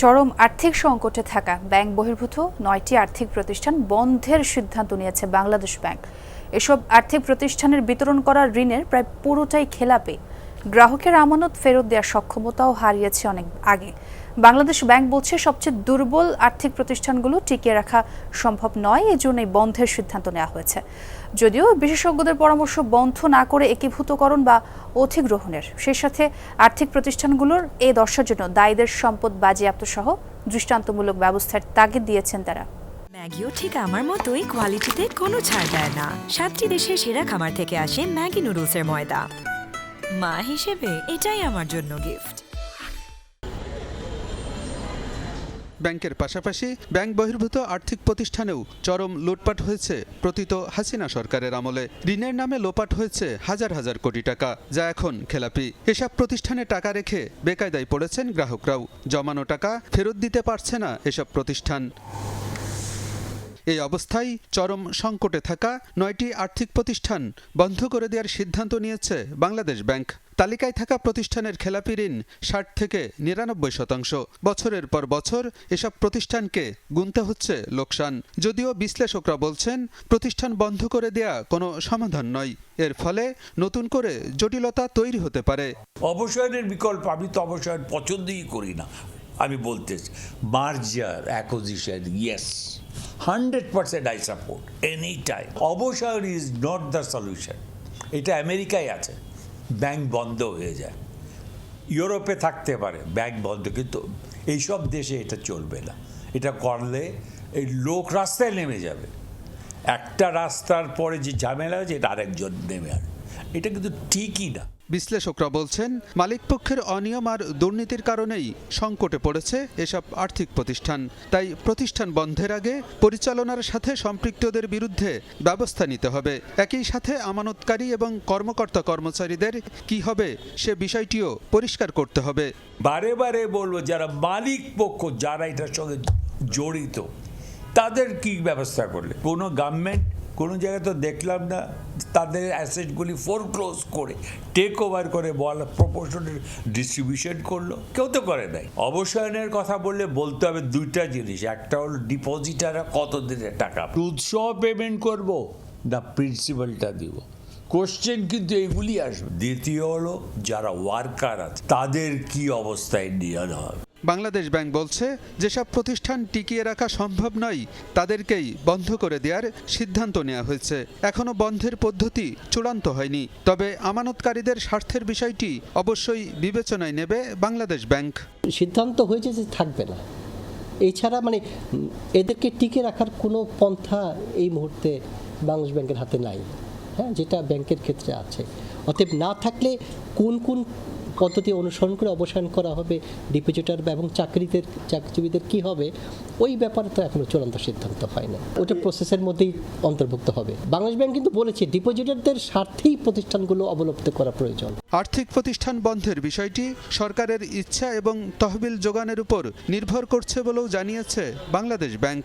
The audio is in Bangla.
চরম আর্থিক সংকটে থাকা ব্যাংক বহির্ভূত নয়টি আর্থিক প্রতিষ্ঠান বন্ধের সিদ্ধান্ত নিয়েছে বাংলাদেশ ব্যাংক। এসব আর্থিক প্রতিষ্ঠানের বিতরণ করা ঋণের প্রায় পুরোটাই খেলাপে। গ্রাহকের আমানত ফেরত দেওয়ার সক্ষমতাও হারিয়েছে অনেক আগে। বাংলাদেশ ব্যাংক বলছে, সবচেয়ে দুর্বল আর্থিক প্রতিষ্ঠানগুলো টিকিয়ে রাখা সম্ভব নয়। এজন্য বন্ধের সিদ্ধান্ত নেওয়া হয়েছে। যদিও বিশেষজ্ঞদের পরামর্শ বন্ধ না করে একীভূতকরণ বা অধিগ্রহণের, সেই সাথে আর্থিক প্রতিষ্ঠানগুলোর এই দশার জন্য দায়ীদের সম্পদ বাজেয়াপ্ত সহ দৃষ্টান্তমূলক ব্যবস্থার তাগিদ দিয়েছেন তারা। ম্যাগিও ঠিক আমার মতোই কোয়ালিটিতে কোনো ছাড় দেয় না। সাতটি দেশের সেরা খামার থেকে আসে ম্যাগি নুডলসের ময়দা। মা হিসেবে এটাই আমার জন্য গিফট। ব্যাংকের পাশাপাশি ব্যাংক বহির্ভূত আর্থিক প্রতিষ্ঠানেও চরম লুটপাট হয়েছে প্রতীত হাসিনা সরকারের আমলে। ঋণের নামে লোপাট হয়েছে হাজার হাজার কোটি টাকা, যা এখন খেলাপি। এসব প্রতিষ্ঠানে টাকা রেখে বেকায়দায় পড়েছেন গ্রাহকরাও। জমানো টাকা ফেরত দিতে পারছে না এসব প্রতিষ্ঠান। এই অবস্থায় চরম সংকটে থাকা নয়টি আর্থিক প্রতিষ্ঠান বন্ধ করে দেওয়ার সিদ্ধান্ত নিয়েছে বাংলাদেশ ব্যাংক। তালিকায় থাকা প্রতিষ্ঠানের খেলাপি ঋণ ষাট থেকে নিরানব্বই শতাংশ। বছরের পর বছর এসব প্রতিষ্ঠানকে গুনতে হচ্ছে লোকসান। যদিও বিশ্লেষকরা বলছেন, প্রতিষ্ঠান বন্ধ করে দেয়া কোনো সমাধান নয়। এর ফলে নতুন করে জটিলতা তৈরি হতে পারে। অবসরের বিকল্প আমি তো অবসর পছন্দই করি না। আমি বলতেছি merger acquisition yes hundred percent I support any time অবসর ইজ নট দ্য সলিউশন এটা আমেরিকায় আছে ব্যাংক বন্ধ হয়ে যায়। ইউরোপে থাকতে পারে ব্যাংক বন্ধ, কিন্তু এইসব দেশে এটা চলবে না। এটা করলে এই লোক রাস্তায় নেমে যাবে। একটা রাস্তার পরে যে ঝামেলা হয়েছে, এটা আরেকজন নেমে আসবে। এটা কিন্তু ঠিকই না। বিশ্লেষকরা বলছেন মালিকপক্ষের অনিয়ম আর দুর্নীতির কারণেই সংকটে পড়েছে এসব আর্থিক প্রতিষ্ঠান। তাই প্রতিষ্ঠান বন্ধের আগে পরিচালনার সাথে সম্পৃক্তদের বিরুদ্ধে ব্যবস্থা নিতে হবে। একই সাথে আমানতকারী এবং কর্মকর্তা কর্মচারীদের কি হবে সে বিষয়টিও পরিষ্কার করতে হবে। বারে বারে বলব, যারা মালিক পক্ষ, যারা এটার সঙ্গে জড়িত, তাদের কি ব্যবস্থা করলে? কোনো গভর্নমেন্ট কোনো জায়গায় তো দেখলাম না তাদের অ্যাসেটগুলি ফোর ক্লোজ করে টেক ওভার করে বল প্রপোর্শনের ডিস্ট্রিবিউশন করল। কেউ তো করে নাই। অবসায়নের কথা বললে বলতে হবে দুইটা জিনিস। একটা হল ডিপোজিটাররা কত দিনের টাকা উৎসব পেমেন্ট করব, না প্রিন্সিপালটা দিব? কোশ্চেন কিন্তু এগুলি আসবে। দ্বিতীয় হলো যারা ওয়ার্কার আছে তাদের কি অবস্থায় নিয়ে হবে বাংলাদেশ ব্যাংক বলছে যেসব প্রতিষ্ঠান টিকিয়ে রাখা সম্ভব নয় তাদেরকেই বন্ধ করে দেওয়ার সিদ্ধান্ত নেওয়া হয়েছে। এখনও বন্ধের পদ্ধতি চূড়ান্ত হয়নি। তবে আমানতকারীদের স্বার্থের বিষয়টি অবশ্যই বিবেচনায় নেবে বাংলাদেশ ব্যাংক। সিদ্ধান্ত হয়েছে যে থাকবে না। এছাড়া মানে এদেরকে টিকে রাখার কোনো পন্থা এই মুহূর্তে বাংলাদেশ ব্যাংকের হাতে নাই। হ্যাঁ যেটা ব্যাংকের ক্ষেত্রে আছে। অতএব না থাকলে কোন কোন পদ্ধতি অনুসরণ করে অবসান করা হবে, ডিপোজিটার এবং চাকরিদের, চাকরিজীবীদের কি হবে, ওই ব্যাপারে তো এখনও চূড়ান্ত সিদ্ধান্ত হয় না ওটা প্রসেসের মধ্যেই অন্তর্ভুক্ত হবে। বাংলাদেশ ব্যাংক কিন্তু বলেছে, ডিপোজিটারদের স্বার্থেই প্রতিষ্ঠানগুলো অবলুপ্ত করা প্রয়োজন। আর্থিক প্রতিষ্ঠান বন্ধের বিষয়টি সরকারের ইচ্ছা এবং তহবিল যোগানের উপর নির্ভর করছে বলেও জানিয়েছে বাংলাদেশ ব্যাংক।